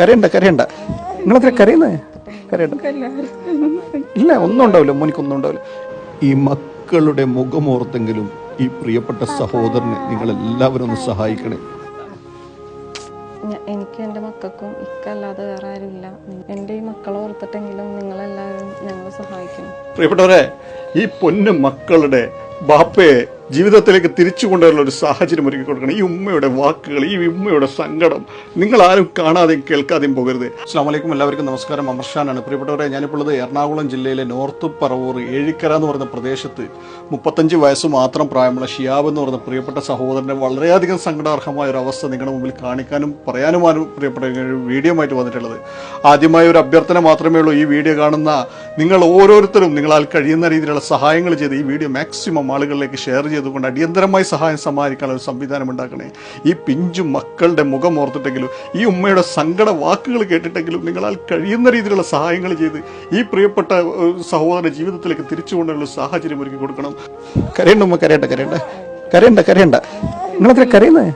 കരയണ്ട കരയണ്ട. നിങ്ങളത്ര കരയുന്നേ? കരയണ്ട. ഇല്ല ഒന്നും ഉണ്ടാവില്ല മോനിക്കൊന്നും ഉണ്ടാവില്ല. ഈ മക്കളുടെ മുഖമോർത്തെങ്കിലും ഈ പ്രിയപ്പെട്ട സഹോദരനെ നിങ്ങൾ എല്ലാവരും ഒന്ന് സഹായിക്കണേ. എനിക്ക് എന്റെ മക്കൾക്കും ഇക്കല്ലാതെ വേറെ ആരുമില്ല. എന്റെ ഈ മക്കളെ ഓർത്തിട്ടെങ്കിലും നിങ്ങളെല്ലാവരും ഞങ്ങളെ സഹായിക്കണം. പ്രിയപ്പെട്ടവരെ ഈ പൊന്നു മക്കളുടെ ബാപ്പയെ ജീവിതത്തിലേക്ക് തിരിച്ചു കൊണ്ടുവരുന്ന ഒരു സാഹചര്യം ഒരുക്കി കൊടുക്കണം. ഈ ഉമ്മയുടെ വാക്കുകൾ ഈ ഉമ്മയുടെ സങ്കടം നിങ്ങൾ ആരും കാണാതെയും കേൾക്കാതെയും പോകരുത്. അസ്ലാമലൈക്കും എല്ലാവർക്കും നമസ്കാരം. അമർഷാനാണ് പ്രിയപ്പെട്ടവരെ ഞാനിപ്പോൾ എറണാകുളം ജില്ലയിലെ നോർത്ത് പറവൂർ ഏഴിക്കര എന്ന് പറയുന്ന പ്രദേശത്ത് മുപ്പത്തഞ്ച് വയസ്സ് മാത്രം പ്രായമുള്ള ഷിയാബ് എന്ന് പറയുന്ന പ്രിയപ്പെട്ട സഹോദരനെ വളരെയധികം സങ്കടാർഹമായ ഒരു അവസ്ഥ നിങ്ങളുടെ മുമ്പിൽ കാണിക്കാനും പറയാനുമാണ് പ്രിയപ്പെട്ട വീഡിയോ ആയിട്ട് വന്നിട്ടുള്ളത്. ആദ്യമായി ഒരു അഭ്യർത്ഥന മാത്രമേ ഉള്ളൂ. ഈ വീഡിയോ കാണുന്ന നിങ്ങൾ ഓരോരുത്തരും നിങ്ങളാൽ കഴിയുന്ന രീതിയിലുള്ള സഹായങ്ങൾ ചെയ്ത് ഈ വീഡിയോ മാക്സിമം ആളുകളിലേക്ക് ഷെയർ ചെയ്തുകൊണ്ട് അടിയന്തരമായി സഹായം സമ്മാനിക്കാനുള്ള ഒരു സംവിധാനം ഉണ്ടാക്കണേ. ഈ പിഞ്ചു മക്കളുടെ മുഖം ഓർത്തിട്ടെങ്കിലും ഈ ഉമ്മയുടെ സങ്കട വാക്കുകൾ കേട്ടിട്ടെങ്കിലും നിങ്ങളാൽ കഴിയുന്ന രീതിയിലുള്ള സഹായങ്ങൾ ചെയ്ത് ഈ പ്രിയപ്പെട്ട സഹോദരന്റെ ജീവിതത്തിലേക്ക് തിരിച്ചു കൊണ്ടുള്ള സാഹചര്യം ഒരുക്കി കൊടുക്കണം. കരയണ്ട ഉമ്മ കരയണ്ട കരയണ്ട. കരയണ്ട കരയണ്ട. നിങ്ങളെത്ര കരയുന്നേ?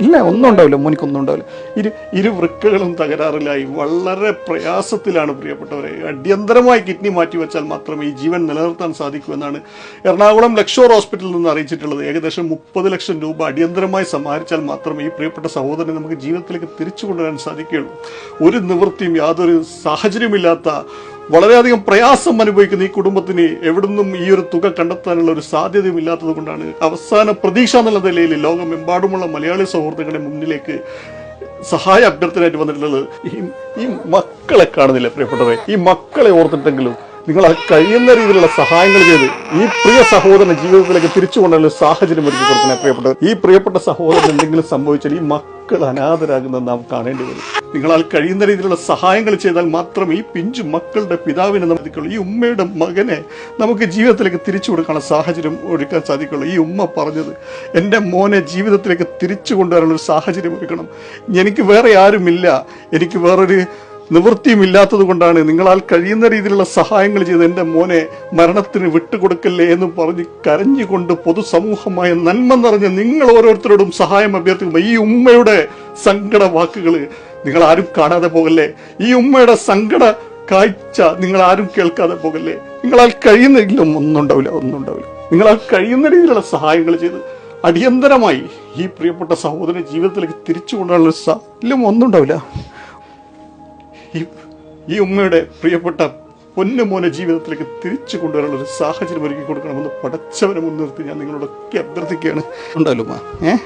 ഇല്ല ഒന്നും ഉണ്ടാവില്ല മോനിക്കൊന്നും ഉണ്ടാവില്ല. ഇരു ഇരു വൃക്കകളും തകരാറിലായി. വളരെ പ്രയാസത്തിലാണ് പ്രിയപ്പെട്ടവരെ. അടിയന്തരമായി കിഡ്നി മാറ്റി വെച്ചാൽ മാത്രമേ ഈ ജീവൻ നിലനിർത്താൻ സാധിക്കൂ എന്നാണ് എറണാകുളം ലക്ഷോർ ഹോസ്പിറ്റലിൽ നിന്ന് അറിയിച്ചിട്ടുള്ളത്. ഏകദേശം മുപ്പത് ലക്ഷം രൂപ അടിയന്തരമായി സമാഹരിച്ചാൽ മാത്രമേ ഈ പ്രിയപ്പെട്ട സഹോദരനെ നമുക്ക് ജീവിതത്തിലേക്ക് തിരിച്ചു കൊണ്ടുവരാൻ സാധിക്കുകയുള്ളൂ. ഒരു നിവൃത്തിയും യാതൊരു സാഹചര്യമില്ലാത്ത വളരെയധികം പ്രയാസം അനുഭവിക്കുന്ന ഈ കുടുംബത്തിന് എവിടുന്നും ഈ ഒരു തുക കണ്ടെത്താനുള്ള ഒരു സാധ്യതയും ഇല്ലാത്തത് കൊണ്ടാണ് അവസാന പ്രതീക്ഷ എന്നുള്ള നിലയിൽ ലോകമെമ്പാടുമുള്ള മലയാളി സൗഹൃദങ്ങളുടെ മുന്നിലേക്ക് സഹായ അഭ്യർത്ഥനയായിട്ട് വന്നിട്ടുള്ളത് ഈ ഈ മക്കളെ കാണുന്നില്ല പ്രിയപ്പെട്ടവരെ? ഈ മക്കളെ ഓർത്തിട്ടെങ്കിലും നിങ്ങൾ ആ കഴിയുന്ന രീതിയിലുള്ള സഹായങ്ങൾ ചെയ്ത് ഈ പ്രിയ സഹോദരൻ ജീവിതത്തിലേക്ക് തിരിച്ചു കൊണ്ടുള്ള സാഹചര്യം ഒരുക്കി കൊടുക്കുന്ന പ്രിയപ്പെട്ടത് ഈ പ്രിയപ്പെട്ട സഹോദരൻ എന്തെങ്കിലും സംഭവിച്ചാൽ ഈ മക്കൾ അനാഥരാകുന്നത് നാം കാണേണ്ടി വരും. നിങ്ങളാൽ കഴിയുന്ന രീതിയിലുള്ള സഹായങ്ങൾ ചെയ്താൽ മാത്രം ഈ പിഞ്ചു മക്കളുടെ പിതാവിനെ നമുക്ക് ഈ ഉമ്മയുടെ മകനെ നമുക്ക് ജീവിതത്തിലേക്ക് തിരിച്ചു കൊടുക്കാനുള്ള സാഹചര്യം ഒരുക്കാൻ സാധിക്കുള്ളൂ ഈ ഉമ്മ പറഞ്ഞത് എന്റെ മോനെ ജീവിതത്തിലേക്ക് തിരിച്ചു കൊണ്ടുവരാനുള്ള സാഹചര്യം ഒരുക്കണം. എനിക്ക് വേറെ ആരുമില്ല. എനിക്ക് വേറൊരു നിവൃത്തിയും ഇല്ലാത്തത് കൊണ്ടാണ് നിങ്ങളാൽ കഴിയുന്ന രീതിയിലുള്ള സഹായങ്ങൾ ചെയ്ത് എന്റെ മോനെ മരണത്തിന് വിട്ടുകൊടുക്കല്ലേ എന്ന് പറഞ്ഞ് കരഞ്ഞുകൊണ്ട് പൊതുസമൂഹമായ നന്മ നിറഞ്ഞ നിങ്ങൾ ഓരോരുത്തരോടും സഹായം അഭ്യർത്ഥിക്കുമ്പോൾ ഈ ഉമ്മയുടെ സങ്കട വാക്കുകൾ നിങ്ങൾ ആരും കാണാതെ പോകല്ലേ? ഈ ഉമ്മയുടെ സങ്കട കാഴ്ച നിങ്ങൾ ആരും കേൾക്കാതെ പോകല്ലേ? നിങ്ങളാൽ കഴിയുന്നെങ്കിലും ഒന്നും ഉണ്ടാവില്ല ഒന്നും ഉണ്ടാവില്ല നിങ്ങളാൽ കഴിയുന്ന രീതിയിലുള്ള സഹായങ്ങൾ ചെയ്ത് അടിയന്തരമായി ഈ പ്രിയപ്പെട്ട സഹോദരൻ ജീവിതത്തിലേക്ക് തിരിച്ചു കൊണ്ടുള്ള സാഹചര്യം ഒന്നും ഉണ്ടാവില്ല ഈ ഉമ്മയുടെ പ്രിയപ്പെട്ട പൊന്നുമോനെ ജീവിതത്തിലേക്ക് തിരിച്ചു കൊണ്ടുവരാനുള്ള ഒരു സാഹചര്യം ഒരുക്കി കൊടുക്കണമെന്ന് പടച്ചവനെ മുൻനിർത്തി ഞാൻ നിങ്ങളോടൊക്കെ അഭ്യർത്ഥിക്കുകയാണ്. ഉണ്ടാവില്ല ഉമ്മ. ഏ?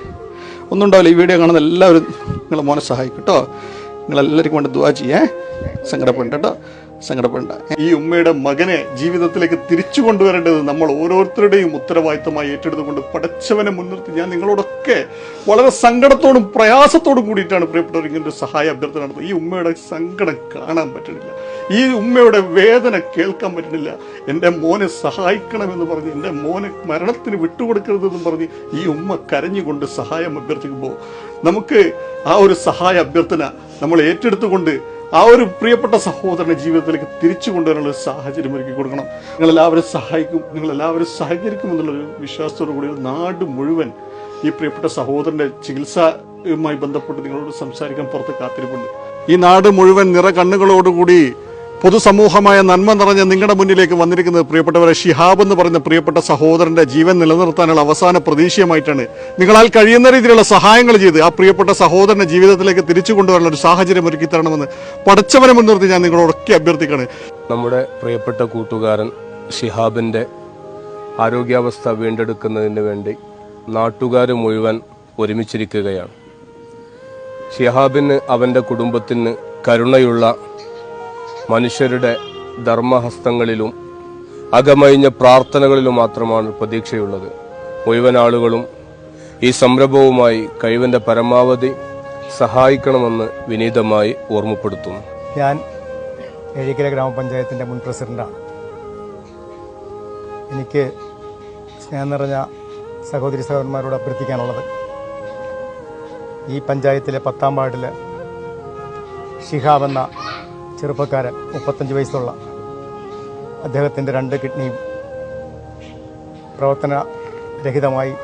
ഒന്നും ഉണ്ടാവില്ല ഈ വീഡിയോ കാണുന്ന എല്ലാവരും നിങ്ങളെ മോനെ സഹായിക്കും കേട്ടോ. നിങ്ങളെല്ലാവർക്കും വേണ്ടി ദുവാ ചെയ്യേ. സങ്കടപ്പെട്ടോ സങ്കടപ്പെടണ്ട. ഈ ഉമ്മയുടെ മകനെ ജീവിതത്തിലേക്ക് തിരിച്ചു കൊണ്ടുവരേണ്ടത് നമ്മൾ ഓരോരുത്തരുടെയും ഉത്തരവാദിത്തമായി ഏറ്റെടുത്തുകൊണ്ട് പടച്ചവനെ മുൻനിർത്തി ഞാൻ നിങ്ങളോടൊക്കെ വളരെ സങ്കടത്തോടും പ്രയാസത്തോടും കൂടിയിട്ടാണ് പ്രിയപ്പെട്ടവർ ഇങ്ങനെ ഒരു സഹായ അഭ്യർത്ഥന നടത്തുന്നത്. ഈ ഉമ്മയുടെ സങ്കടം കാണാൻ പറ്റണില്ല ഈ ഉമ്മയുടെ വേദന കേൾക്കാൻ പറ്റുന്നില്ല. എന്റെ മോനെ സഹായിക്കണമെന്ന് പറഞ്ഞ് എന്റെ മോനെ മരണത്തിന് വിട്ടുകൊടുക്കരുതെന്ന് പറഞ്ഞ് ഈ ഉമ്മ കരഞ്ഞുകൊണ്ട് സഹായം അഭ്യർത്ഥിക്കുമ്പോൾ നമുക്ക് ആ ഒരു സഹായ അഭ്യർത്ഥന നമ്മൾ ഏറ്റെടുത്തുകൊണ്ട് ആ ഒരു പ്രിയപ്പെട്ട സഹോദരന്റെ ജീവിതത്തിലേക്ക് തിരിച്ചു കൊണ്ടുവരാനുള്ള ഒരു സാഹചര്യം ഒരുക്കി കൊടുക്കണം. നിങ്ങൾ എല്ലാവരും സഹായിക്കും നിങ്ങൾ എല്ലാവരും സഹകരിക്കും എന്നുള്ളൊരു വിശ്വാസത്തോടു കൂടി നാട് മുഴുവൻ ഈ പ്രിയപ്പെട്ട സഹോദരന്റെ ചികിത്സയുമായി ബന്ധപ്പെട്ട് നിങ്ങളോട് സംസാരിക്കാൻ പുറത്ത് കാത്തിരിപ്പുണ്ട്. ഈ നാട് മുഴുവൻ നിറ കണ്ണുകളോടുകൂടി പൊതുസമൂഹമായ നന്മ നിറഞ്ഞ നിങ്ങളുടെ മുന്നിലേക്ക് വന്നിരിക്കുന്നത് പ്രിയപ്പെട്ടവരെ ഷിഹാബ് എന്ന് പറയുന്ന പ്രിയപ്പെട്ട സഹോദരന്റെ ജീവൻ നിലനിർത്താനുള്ള അവസാന പ്രതീക്ഷയുമായിട്ടാണ് നിങ്ങളാൽ കഴിയുന്ന രീതിയിലുള്ള സഹായങ്ങൾ ചെയ്ത് ആ പ്രിയപ്പെട്ട സഹോദരന്റെ ജീവിതത്തിലേക്ക് തിരിച്ചു കൊണ്ടുവരാനുള്ള ഒരു സാഹചര്യം ഒരുക്കി തരണമെന്ന് പടച്ചവനെ മുൻനിർത്തി ഞാൻ നിങ്ങളോടൊക്കെ അഭ്യർത്ഥിക്കുകയാണ്. നമ്മുടെ പ്രിയപ്പെട്ട കൂട്ടുകാരൻ ഷിഹാബിന്റെ ആരോഗ്യാവസ്ഥ വീണ്ടെടുക്കുന്നതിന് വേണ്ടി നാട്ടുകാർ മുഴുവൻ ഒരുമിച്ചിരിക്കുകയാണ്. ഷിഹാബിന് അവന്റെ കുടുംബത്തിന് കരുണയുള്ള മനുഷ്യരുടെ ധർമ്മഹസ്തങ്ങളിലും അകമഴിഞ്ഞ പ്രാർത്ഥനകളിലും മാത്രമാണ് പ്രതീക്ഷയുള്ളത്. മുഴുവൻ ആളുകളും ഈ സംരംഭവുമായി കഴിവിന്റെ പരമാവധി സഹായിക്കണമെന്ന് വിനീതമായി ഓർമ്മപ്പെടുത്തുന്നു. ഞാൻ ഏഴിക്കര ഗ്രാമപഞ്ചായത്തിന്റെ മുൻ പ്രസിഡന്റാണ്. എനിക്ക് സ്നേഹം നിറഞ്ഞ സഹോദരി സഹോദരന്മാരോട് അഭ്യർത്ഥിക്കാനുള്ളത് ഈ പഞ്ചായത്തിലെ പത്താം വാർഡിൽ ഷിഹാബ് എന്ന ചെറുപ്പക്കാരൻ മുപ്പത്തഞ്ച് വയസ്സുള്ള അദ്ദേഹത്തിന്റെ രണ്ട് കിഡ്നിയും പ്രവർത്തന രഹിതമായി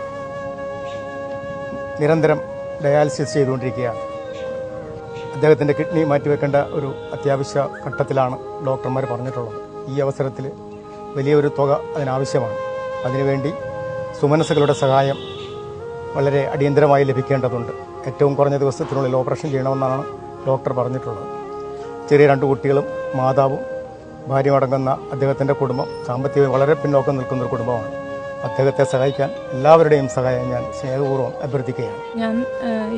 നിരന്തരം ഡയാലിസിസ് ചെയ്തുകൊണ്ടിരിക്കുകയാണ്. അദ്ദേഹത്തിന്റെ കിഡ്നി മാറ്റിവെക്കേണ്ട ഒരു അത്യാവശ്യ ഘട്ടത്തിലാണ് ഡോക്ടർമാർ പറഞ്ഞിട്ടുള്ളത്. ഈ അവസരത്തിൽ വലിയൊരു തുക അതിനാവശ്യമാണ്. അതിനുവേണ്ടി സുമനസ്സുകളുടെ സഹായം വളരെ അടിയന്തരമായി ലഭിക്കേണ്ടതുണ്ട്. ഏറ്റവും കുറഞ്ഞ ദിവസത്തിനുള്ളിൽ ഓപ്പറേഷൻ ചെയ്യണമെന്നാണ് ഡോക്ടർ പറഞ്ഞിട്ടുള്ളത്. ചെറിയ രണ്ട് കുട്ടികളും മാതാവും ഭാര്യയും അടങ്ങുന്ന അദ്ദേഹത്തിന്റെ കുടുംബം സാമ്പത്തികമായി വളരെ പിന്നോക്കം നിൽക്കുന്ന ഒരു കുടുംബമാണ്. അദ്ദേഹത്തെ സഹായിക്കാൻ എല്ലാവരുടെയും സഹായം ഞാൻ സ്നേഹപൂർവം അഭ്യർത്ഥിക്കുകയാണ്. ഞാൻ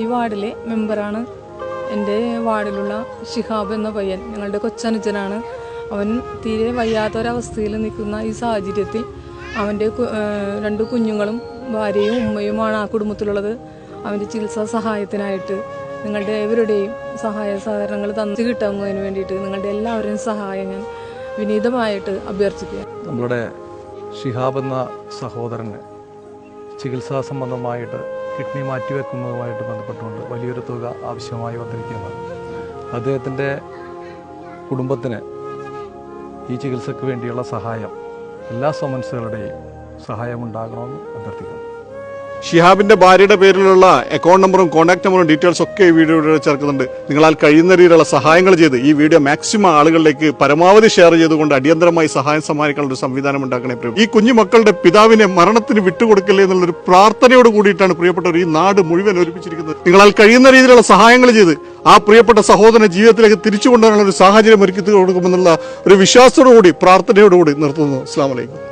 ഈ വാർഡിലെ മെമ്പറാണ്. എന്റെ വാർഡിലുള്ള ഷിഹാബ് എന്ന പയ്യൻ ഞങ്ങളുടെ കൊച്ചനുജനാണ്. അവൻ തീരെ വയ്യാത്തൊരവസ്ഥയിൽ നിൽക്കുന്ന ഈ സാഹചര്യത്തിൽ അവന്റെ രണ്ട് കുഞ്ഞുങ്ങളും ഭാര്യയും ഉമ്മയുമാണ് ആ കുടുംബത്തിലുള്ളത്. അവന്റെ ചികിത്സാ സഹായത്തിനായിട്ട് നിങ്ങളുടെ എവരുടെയും സഹായ സഹകരണങ്ങൾ തന്നു കിട്ടുന്നതിന് വേണ്ടിയിട്ട് നിങ്ങളുടെ എല്ലാവരുടെയും സഹായം ഞാൻ വിനീതമായിട്ട് അഭ്യർത്ഥിക്കുക. നമ്മളുടെ ഷിഹാബ് എന്ന സഹോദരന് ചികിത്സാ സംബന്ധമായിട്ട് കിഡ്നി മാറ്റിവെക്കുന്നതുമായിട്ട് ബന്ധപ്പെട്ടുകൊണ്ട് വലിയൊരു തുക ആവശ്യമായി വന്നിരിക്കുന്നത് അദ്ദേഹത്തിന്റെ കുടുംബത്തിന് ഈ ചികിത്സയ്ക്ക് വേണ്ടിയുള്ള സഹായം എല്ലാ സമൻസുകളുടെയും സഹായമുണ്ടാകണമെന്ന് അഭ്യർത്ഥിക്കുന്നു. ഷിഹാബിന്റെ ഭാര്യയുടെ പേരിലുള്ള അക്കൗണ്ട് നമ്പറും കോൺടാക്ട് നമ്പറും ഡീറ്റെയിൽസ് ഒക്കെ ഈ വീഡിയോയുടെ ചേർക്കുന്നുണ്ട്. നിങ്ങളാൽ കഴിയുന്ന രീതിയിലുള്ള സഹായങ്ങൾ ചെയ്ത് ഈ വീഡിയോ മാക്സിമം ആളുകളിലേക്ക് പരമാവധി ഷെയർ ചെയ്തുകൊണ്ട് അടിയന്തരമായി സഹായം സമ്മാനിക്കാനുള്ള ഒരു സംവിധാനം ഉണ്ടാക്കണേ പ്രിയം ഈ കുഞ്ഞു മക്കളുടെ പിതാവിനെ മരണത്തിന് വിട്ടുകൊടുക്കല്ലേ എന്നുള്ളൊരു പ്രാർത്ഥനയോട് കൂടിയിട്ടാണ് പ്രിയപ്പെട്ടവർ ഈ നാട് മുഴുവൻ ഒരുമിച്ചിരിക്കുന്നത്. നിങ്ങളാൽ കഴിയുന്ന രീതിയിലുള്ള സഹായങ്ങൾ ചെയ്ത് ആ പ്രിയപ്പെട്ട സഹോദരനെ ജീവിതത്തിലേക്ക് തിരിച്ചു കൊണ്ടുവരാനുള്ള ഒരു സാഹചര്യം ഒരുക്കി കൊടുക്കുമെന്നുള്ള ഒരു വിശ്വാസത്തോടുകൂടി പ്രാർത്ഥനയോടുകൂടി നിർത്തുന്നു. അസ്സാം വലൈക്കും